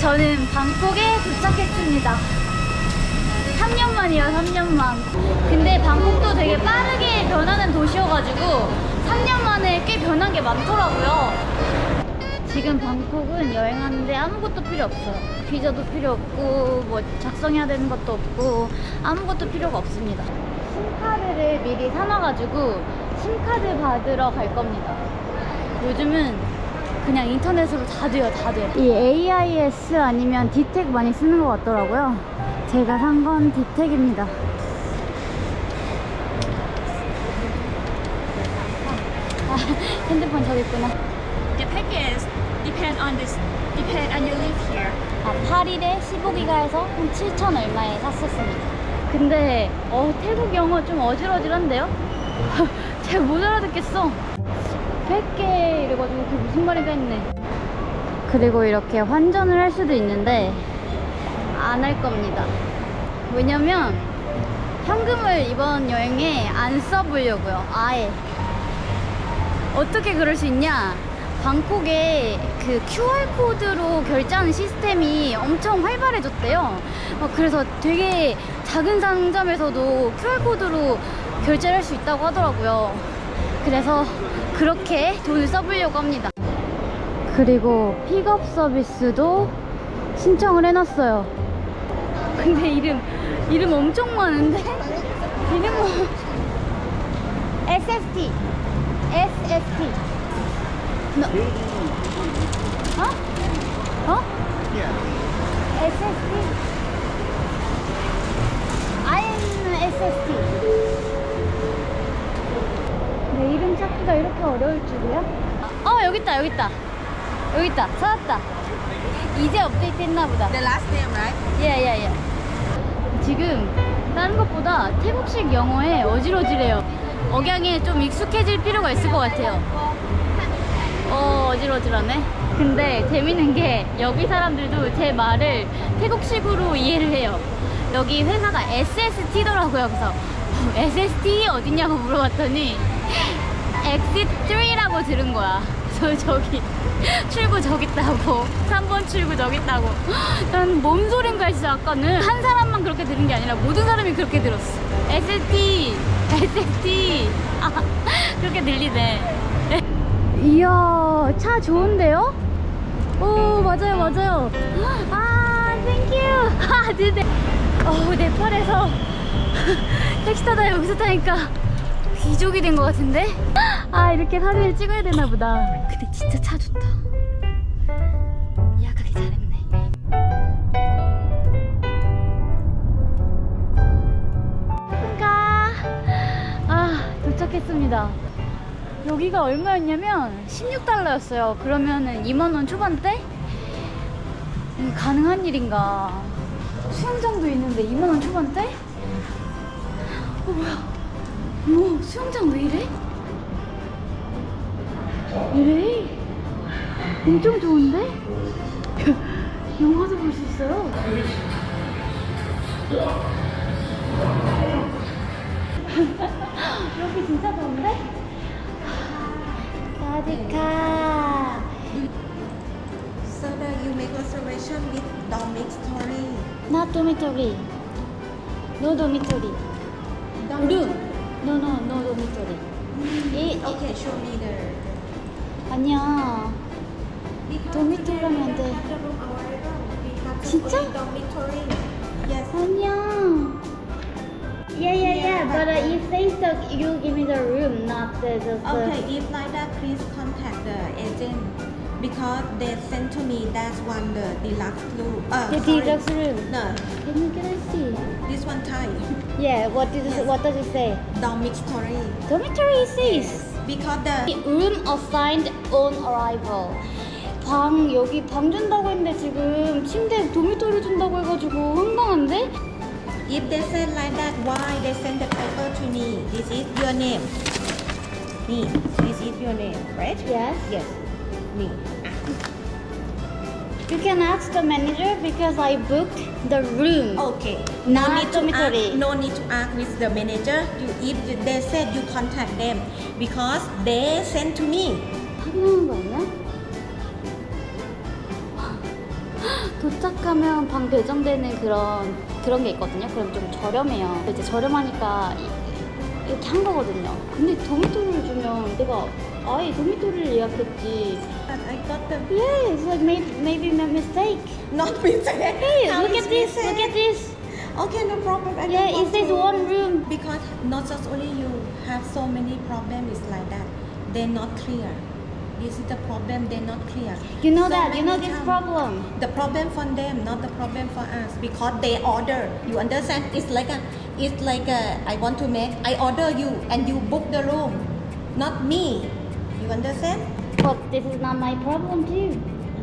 저는 방콕에 도착했습니다. 3년 만이요, 3년 만. 근데 방콕도 되게 빠르게 변하는 도시여가지고 3년 만에 꽤 변한 게 많더라고요. 지금 방콕은 여행하는데 아무것도 필요 없어요. 비자도 필요 없고, 뭐 작성해야 되는 것도 없고, 아무것도 필요가 없습니다. 심카드를 미리 사놔가지고 심카드 받으러 갈 겁니다. 요즘은 그냥 인터넷으로 다 돼요, 다 돼. 이 AIS 아니면 디텍 많이 쓰는 것 같더라고요. 제가 산 건 디텍입니다. 아, 핸드폰 저기 있구나. The package depend on this depend on you live here. 아, 8일에 15기가에서 한 7천 얼마에 샀었습니다. 근데 어, 태국 영어 좀 어질어질한데요? 잘 못 알아듣겠어. 100개 이래가지고 그게 무슨 말인가 했네. 그리고 이렇게 환전을 할 수도 있는데 안 할 겁니다. 왜냐면 현금을 이번 여행에 안 써보려고요. 아예. 어떻게 그럴 수 있냐? 방콕에 그 QR코드로 결제하는 시스템이 엄청 활발해졌대요. 어, 그래서 되게 작은 상점에서도 QR코드로 결제를 할 수 있다고 하더라고요. 그래서 그렇게 돈을 써보려고 합니다. 그리고 픽업 서비스도 신청을 해놨어요. 근데 이름, 이름 엄청 많은데? 이름 뭐. SST. SST. 너, 어? 어? SST? I'm SST. 내 이름 찾기가 이렇게 어려울 줄이야? 어, 여기 있다, 여기 있다. 여기 있다. 찾았다. 이제 업데이트 했나 보다. The last name, right? 예, 예, 예. 지금 다른 것보다 태국식 영어에 어지러지래요. 억양에 좀 익숙해질 필요가 있을 것 같아요. 어, 어지러지러네. 근데 재밌는 게 여기 사람들도 제 말을 태국식으로 이해를 해요. 여기 회사가 SST더라고요. 그래서 SST 어디냐고 물어봤더니 엑sit 3라고 들은 거야. 저 저기 출구 저기 있다고. 3번 출구 저기 있다고. 난 뭔 소린가 했어 아까는. 한 사람만 그렇게 들은 게 아니라 모든 사람이 그렇게 들었어. SST SST 아 그렇게 들리네 이야 차 좋은데요? 오 맞아요 맞아요. 아 땡큐 아 네네. 어 네팔에서 택시 타다 여기서 타니까 귀족이 된 것 같은데? 아 이렇게 사진을 찍어야 되나 보다 근데 진짜 차 좋다 예약하기 잘했네 가. 아 도착했습니다 여기가 얼마였냐면 16달러였어요 그러면은 2만원 초반대? 음, 가능한 일인가 수영장도 있는데 2만원 초반대? 어 뭐야 뭐 수영장 왜 이래? 이래? 엄청 좋은데? 영화도 볼 수 있어요. 여기 진짜 좋은데? 사디카. So that you make reservation with dormitory. Not dormitory. No dormitory. Room. No, no, no dormitory. 이, Okay, show me the. 아니야. Because dormitory 하면 안 돼. the room available. We have the 진짜? only dormitory. Yes. 아니야. Yeah, yeah, yeah. But uh, if they stuck, you give me the room, not the just. uh, Okay, if like that, please contact the agent because they sent to me that's one the deluxe room. Uh, The sorry. deluxe room. No, Can you can I see? this one Thai. Yeah. What did it, what does it say? Dormitory. Dormitory says Because the room assigned on arrival. 방 여기 방 준다고 했는데 지금 침대 도미토리 준다고 해가지고 황당한데? if they said like that, why they send the paper to me? This is your name. Me. This is your name, right? Yes. Yes. Me. You can ask the manager because I booked the room. Okay. Not no need to dormitory. ask, no need to ask with the manager. You, if they said you contact them because they sent to me. 확인하는 거 아니야? 도착. 예약하면 방 배정되는 그런 그런 게 있거든요. 그럼 좀 저렴해요. 이제 저렴하니까 이- 이렇게 한 거거든요. 근데 도미토리를 주면 내가 아예 도미토리를 예약했지. I got the Yeah, it's like maybe maybe my mistake. not mistake. Hey, How look is at this. Look mistake? at this. Okay, no problem. I Yeah, don't it says want to- one room. Because not just only you have so many problems like that. They're not clear. This is the problem. They're not clear. You know So that. You know this time- problem. The problem for them, not the problem for us, because they order. You understand? It's like a, it's like a, I want to make. I order you, and you book the room, not me. You understand? But this is not my problem too.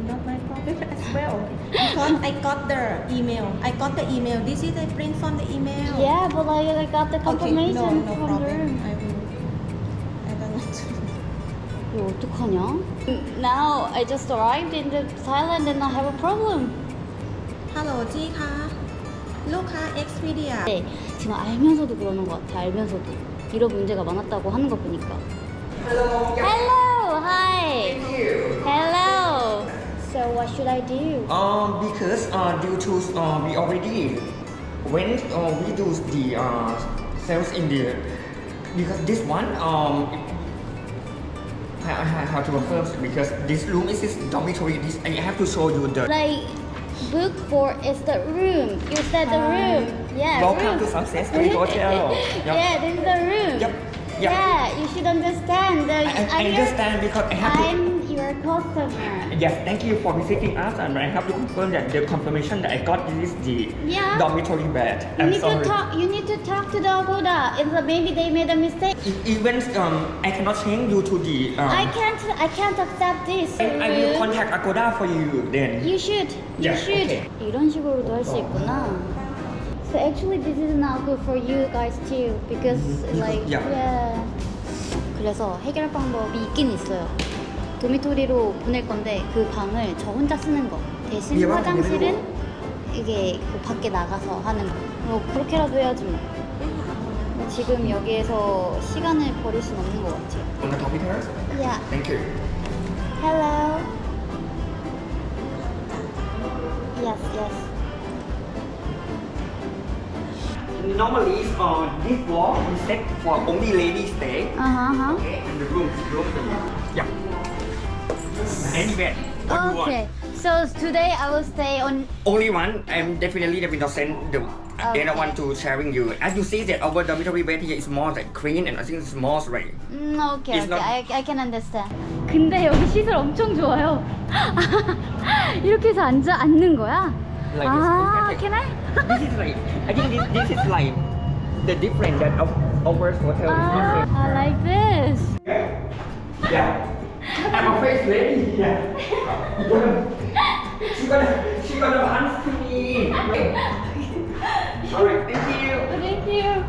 Not my problem as well. Because I got the email. I got the email. This is a print from the email. Yeah, but I, I got the Okay, confirmation no, no from the problem. room. 이거 어떡하냐? Now I just arrived in the Thailand and I have a problem. ฮัลโหลจี้คะลูกค้า Expedia 네, 지금 알면서도 그러는 것 같아. 알면서도 이런 문제가 많았다고 하는 거 보니까. Hello, hi. Hello. So what should I do? Um, because uh, due to uh, we already when uh, we do the uh, sales in the because this one um I, have to confirm because this room is this dormitory. This I have to show you the. Like book four is the room. You said the room. Yeah. Welcome room. to Success Street Hotel. Yep. Yeah, this is the room. Yep. Yep. Yeah, you should understand. The, I, I, understand because I have to. I'm your customer. Yes, thank you for visiting us, and I have to confirm that the confirmation that I got is the Yeah. dormitory bed. You I'm need sorry. to talk. You need to talk to the Agoda. It's a, maybe they made a mistake. E- Even um, I cannot change you to the. Um, I can't. I can't accept this. I, I will contact Agoda for you then. You should. You Yeah, should. okay. 이런 식으로도 할 수 있구나. So actually, this is not good for you guys too because like yeah. yeah. 그래서 해결 방법이 있긴 있어요. 도미토리로 보낼 건데 그 방을 저 혼자 쓰는 거 대신 얘만 화장실은 보내는 이게 그 밖에 나가서 하는 거. 뭐 그렇게라도 해야지 뭐. 지금 여기에서 시간을 버릴 순 없는 것 같아요. Talk with her? Yeah. Thank you. Hello. Yes, yes. Normally, uh, this wall is set for only ladies stay. Uh huh. Okay, and the room is you. Yeah. Any bed. What you want? Okay. So today I will stay on. Only one. I'm definitely will not send the Okay. other one to sharing you. As you see that our dormitory bed here is more like clean and I think it's more right. Mm, okay, It's okay. not- I, I can understand. 근데 여기 시설 엄청 좋아요. 이렇게 해서 앉아 앉는 거야? Like 아, this. can I? this is like I think this this is like the difference that of our hotel is Ah, different. I like this. Yeah. I'm a face lady here. She gonna she gonna answer to me. Alright, thank you. Thank you.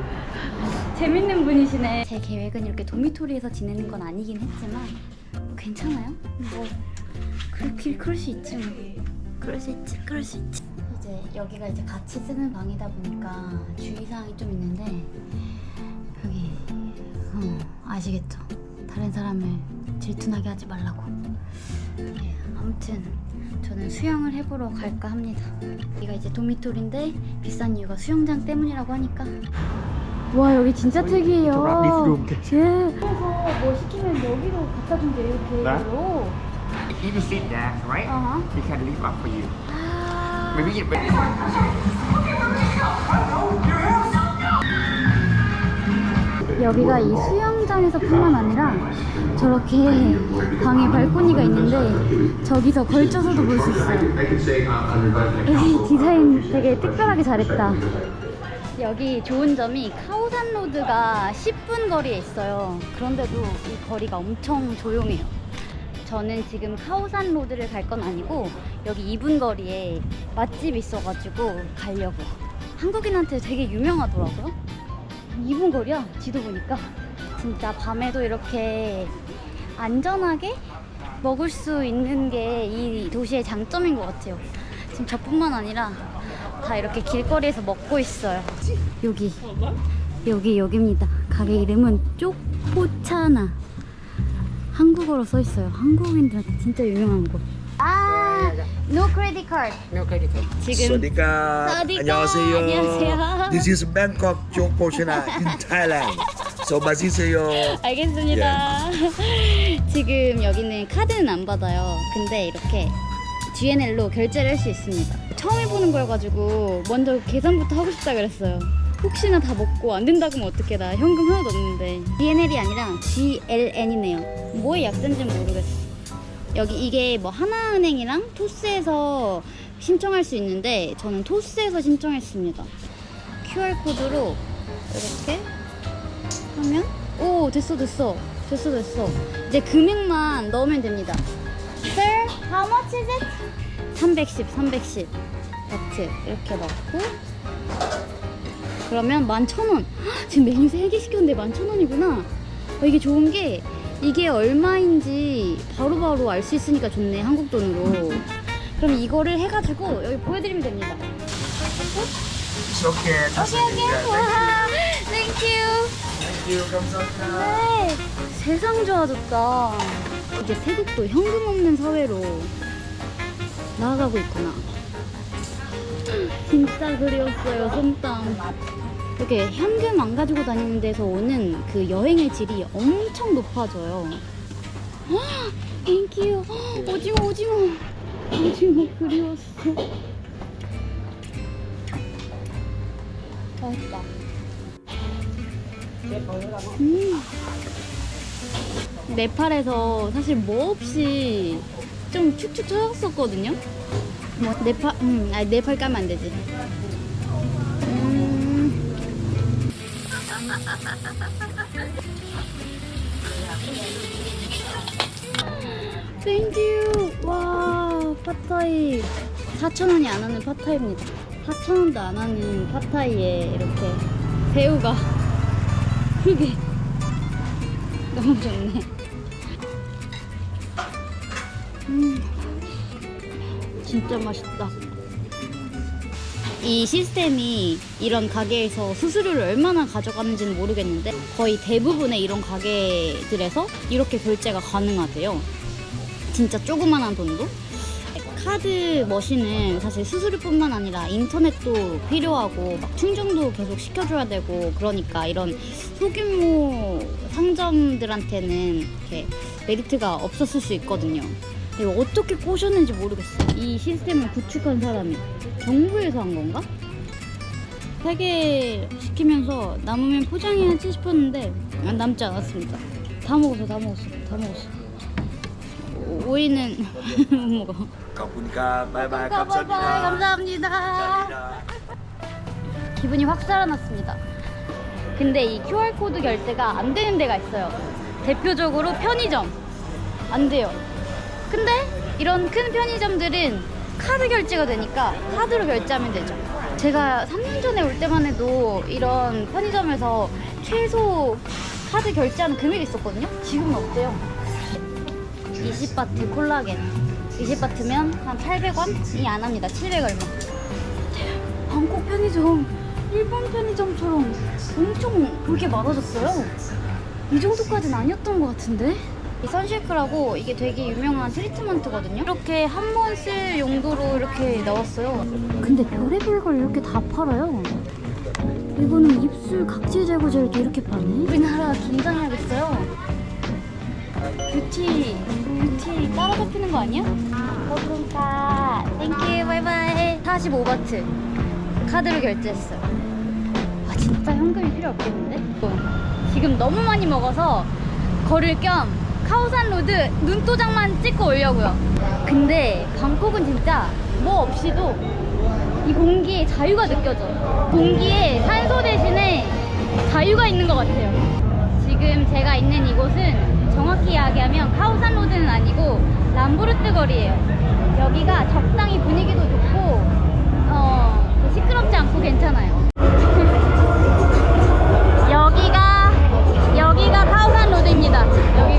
재밌는 분이시네. 제 계획은 이렇게 도미토리에서 지내는 건 아니긴 했지만 괜찮아요? 뭐 그렇게 그럴 수 있지 뭐. 그럴 수 있지. 그럴 수 있지. 이제 여기가 이제 같이 쓰는 방이다 보니까 주의사항이 좀 있는데 여기 어, 아시겠죠? 다른 사람을 질투나게 하지 말라고. 네, 아무튼 저는 수영을 해보러 갈까 합니다. 여기가 이제 도미토리인데 비싼 이유가 수영장 때문이라고 하니까. 와 여기 진짜 특이해요. room. 예. 그래서 뭐 시키면 여기로 갖다 준대 이렇게. 네? 로 If you sit there, right? Uh-huh. We can lift up for you. 아. Maybe it 여기가 이 수영 장에서뿐만 아니라 저렇게 방에 발코니가 있는데 저기서 걸쳐서도 볼 수 있어요. 여기 디자인 되게 특별하게 잘했다. 여기 좋은 점이 카오산 로드가 10분 거리에 있어요. 그런데도 이 거리가 엄청 조용해요. 저는 지금 카오산 로드를 갈 건 아니고 여기 2분 거리에 맛집이 있어가지고 가려고요. 한국인한테 되게 유명하더라고요. 2분 거리야 지도 보니까 진짜 밤에도 이렇게 안전하게 먹을 수 있는 게 이 도시의 장점인 것 같아요. 지금 저뿐만 아니라 다 이렇게 길거리에서 먹고 있어요. 여기, 여기, 여기입니다. 가게 이름은 쪽포차나. 한국어로 써 있어요. 한국인들한테 진짜 유명한 곳. 아, no credit card. No credit card. 지금 사디카. 안녕하세요. 안녕하세요. This is Bangkok Chokpochena in Thailand. So 마시세요 알겠습니다. 지금 여기는 카드는 안 받아요. 근데 이렇게 GNL로 결제를 할 수 있습니다. 처음 해보는 거여가지고 먼저 계산부터 하고 싶다 그랬어요. 혹시나 다 먹고 안 된다고 하면 어떡해 나 현금 하나도 없는데 GNL이 아니라 GLN이네요. 뭐의 약자인지는 모르겠어. 여기 이게 뭐 하나은행이랑 토스에서 신청할 수 있는데 저는 토스에서 신청했습니다. QR 코드로 이렇게 하면? 오 됐어 됐어. 됐어 됐어. 이제 금액만 넣으면 됩니다. Sir, how much is it? 310 310 바트 이렇게 넣고. 그러면 11,000원. 지금 메뉴 3개 시켰는데 11,000원이구나. 어, 이게 좋은 게 이게 얼마인지 바로바로 알 수 있으니까 좋네 한국 돈으로. 그럼 이거를 해가지고 여기 보여드리면 됩니다. It's okay 와 감사합니다 네, 세상 좋아졌다. 이제 태국도 현금 없는 사회로 나아가고 있구나. 진짜 그리웠어요, 솜땀. 이렇게 현금 안 가지고 다니는 데서 오는 그 여행의 질이 엄청 높아져요. 땡큐. 오징어, 오징어. 오징어 그리웠어. 맛있다. 음. 네팔에서 사실 뭐 없이 좀 축축 처졌었거든요. 뭐 네팔, 음, 아니 네팔 까면 안 되지. 음. 땡큐. 와, 팟타이 4,000원이 안 하는 팟타이입니다. 4,000원도 안 하는 팟타이에 이렇게 새우가 크게 너무 좋네. 음, 진짜 맛있다. 이 시스템이 이런 가게에서 수수료를 얼마나 가져가는지는 모르겠는데 거의 대부분의 이런 가게들에서 이렇게 결제가 가능하대요. 진짜 조그만한 돈도. 카드 머신은 사실 수수료뿐만 아니라 인터넷도 필요하고 막 충전도 계속 시켜줘야 되고 그러니까 이런 소규모 상점들한테는 이렇게 메리트가 없었을 수 있거든요. 이거 어떻게 꼬셨는지 모르겠어. 이 시스템을 구축한 사람이 정부에서 한 건가? 세개 시키면서 남으면 포장해야지 싶었는데 안 남지 않았습니다. 다 먹었어, 다 먹었어, 다 먹었어. 오- 오이는 못 먹어. 감사합니다 바이바이 바이바이, 감사합니다 감사합니다. 기분이 확 살아났습니다. 근데 이 QR코드 결제가 안 되는 데가 있어요. 대표적으로 편의점. 안 돼요. 근데 이런 큰 편의점들은 카드 결제가 되니까 카드로 결제하면 되죠. 제가 3년 전에 올 때만 해도 이런 편의점에서 최소 카드 결제하는 금액이 있었거든요. 지금은 없대요. 20바트 콜라겐. 20바트면 한 800원이 안 합니다. 700 얼마. 방콕 편의점 일본 편의점처럼 엄청 볼게 많아졌어요. 이 정도까지는 아니었던 것 같은데? 이 선실크라고 이게 되게 유명한 트리트먼트거든요. 이렇게 한 번 쓸 용도로 이렇게 나왔어요. 근데 별의별 걸 이렇게 다 팔아요. 이거는 입술 각질 제거제도 이렇게 파네. 우리나라 긴장해야겠어요. 뷰티 뷰티 따라잡히는 거 아니야? 고맙습니다. 땡큐 바이바이. 45바트 카드로 결제했어요. 아 진짜 현금이 필요 없겠는데? 지금 너무 많이 먹어서 걸을 겸 카오산 로드 눈도장만 찍고 오려고요. 근데 방콕은 진짜 뭐 없이도 이 공기에 자유가 느껴져. 공기에 산소 대신에 자유가 있는 것 같아요. 지금 제가 있는 이곳은 정확히 이야기하면 카오산 로드는 아니고 람부르트 거리예요. 여기가 적당히 분위기도 좋고 어, 시끄럽지 않고 괜찮아요. 여기가 여기가 카오산 로드입니다. 여기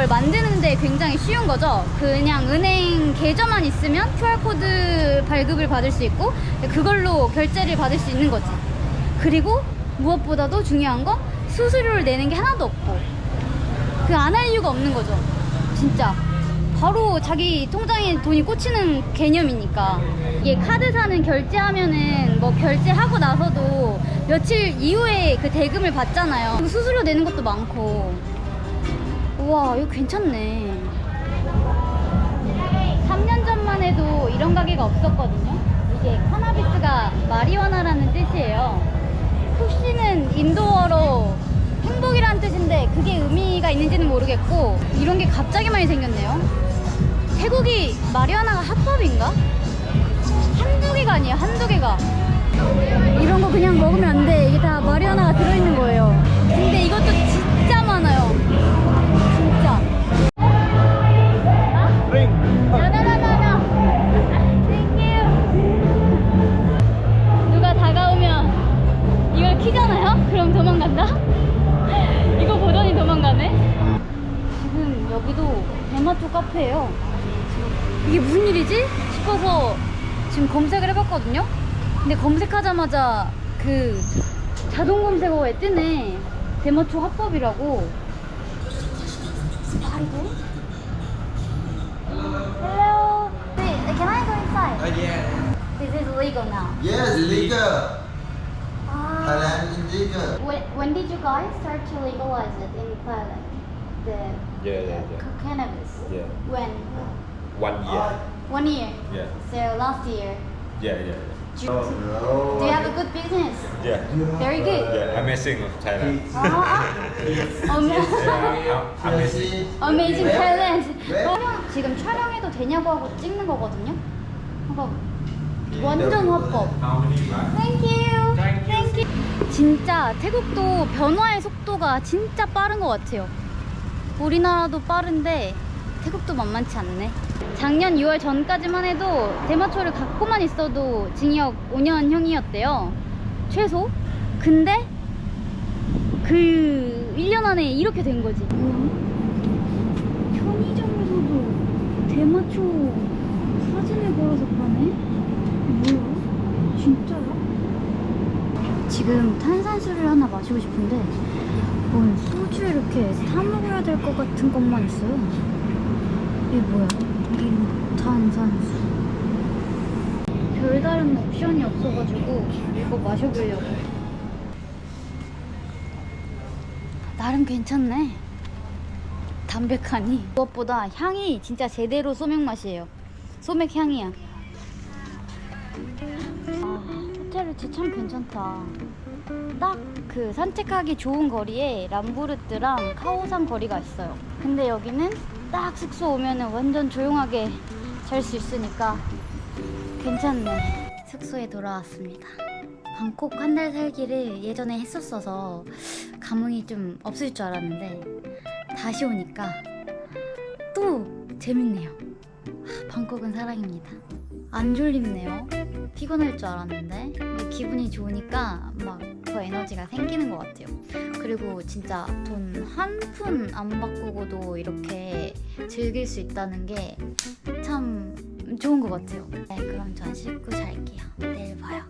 걸 만드는데 굉장히 쉬운 거죠. 그냥 은행 계좌만 있으면 QR코드 발급을 받을 수 있고 그걸로 결제를 받을 수 있는 거지. 그리고 무엇보다도 중요한 건 수수료를 내는 게 하나도 없고 그 안 할 이유가 없는 거죠. 진짜. 바로 자기 통장에 돈이 꽂히는 개념이니까. 이게 카드사는 결제하면은 뭐 결제하고 나서도 며칠 이후에 그 대금을 받잖아요. 그 수수료 내는 것도 많고. 우와, 이거 괜찮네. 3년 전만 해도 이런 가게가 없었거든요. 이게 카나비스가 마리화나라는 뜻이에요. 푸시는 인도어로 행복이라는 뜻인데 그게 의미가 있는지는 모르겠고 이런 게 갑자기 많이 생겼네요. 태국이 마리화나가 합법인가? 한두 개가 아니에요, 한두 개가. 이런 거 그냥 먹으면 안 돼. 이게 다 마리화나가 들어있는 거예요. 근데 이것도 대마초 카페예요. 이게 무슨 일이지? 싶어서 지금 검색을 해봤거든요? 근데 검색하자마자 그 자동 검색어에 뜨네. 대마초 합법이라고. 아이고. Hello. Wait, can I go inside? Uh, yeah. This is legal now. Yes, legal. Ah. Thailand is legal. When, when did you guys start to legalize it in Thailand? The Yeah, yeah, the yeah. ca- cannabis. Yeah. When? One year. One year. Yeah. So last year. Yeah, yeah, Do you, do you have a good business? yeah. Yeah. Very good. Yeah, amazing of Thailand. 아, Ama- Yeah, amazing. Amazing Thailand. 왜? 촬영 지금 촬영해도 되냐고 하고 찍는 거거든요. 그러니까 완전 합법. Thank you. Thank you. 진짜 태국도 변화의 속도가 진짜 빠른 것 같아요. 우리나라도 빠른데 태국도 만만치 않네. 작년 6월 전까지만 해도 대마초를 갖고만 있어도 징역 5년형이었대요. 최소. 근데 그 1년 안에 이렇게 된 거지. 편의점에서도 대마초 사진을 걸어서 파네? 뭐야? 진짜야? 지금 탄산수를 하나 마시고 싶은데 뭔 소주 이렇게 타 먹어야 될 것 같은 것만 있어요. 이게 뭐야? 이 탄산수. 별다른 옵션이 없어가지고 이거 마셔보려고. 나름 괜찮네. 담백하니 무엇보다 향이 진짜 제대로 소맥 맛이에요. 소맥 향이야. 아, 호텔 위치 참 괜찮다. 딱 그 산책하기 좋은 거리에 람부르트랑 카오산 거리가 있어요. 근데 여기는 딱 숙소 오면은 완전 조용하게 잘 수 있으니까 괜찮네. 숙소에 돌아왔습니다. 방콕 한 달 살기를 예전에 했었어서 감흥이 좀 없을 줄 알았는데 다시 오니까 또 재밌네요. 아, 방콕은 사랑입니다. 안 졸립네요. 피곤할 줄 알았는데 기분이 좋으니까 막 더 에너지가 생기는 것 같아요. 그리고 진짜 돈 한 푼 안 바꾸고도 이렇게 즐길 수 있다는 게 참 좋은 것 같아요. 네, 그럼 전 씻고 잘게요. 내일 봐요.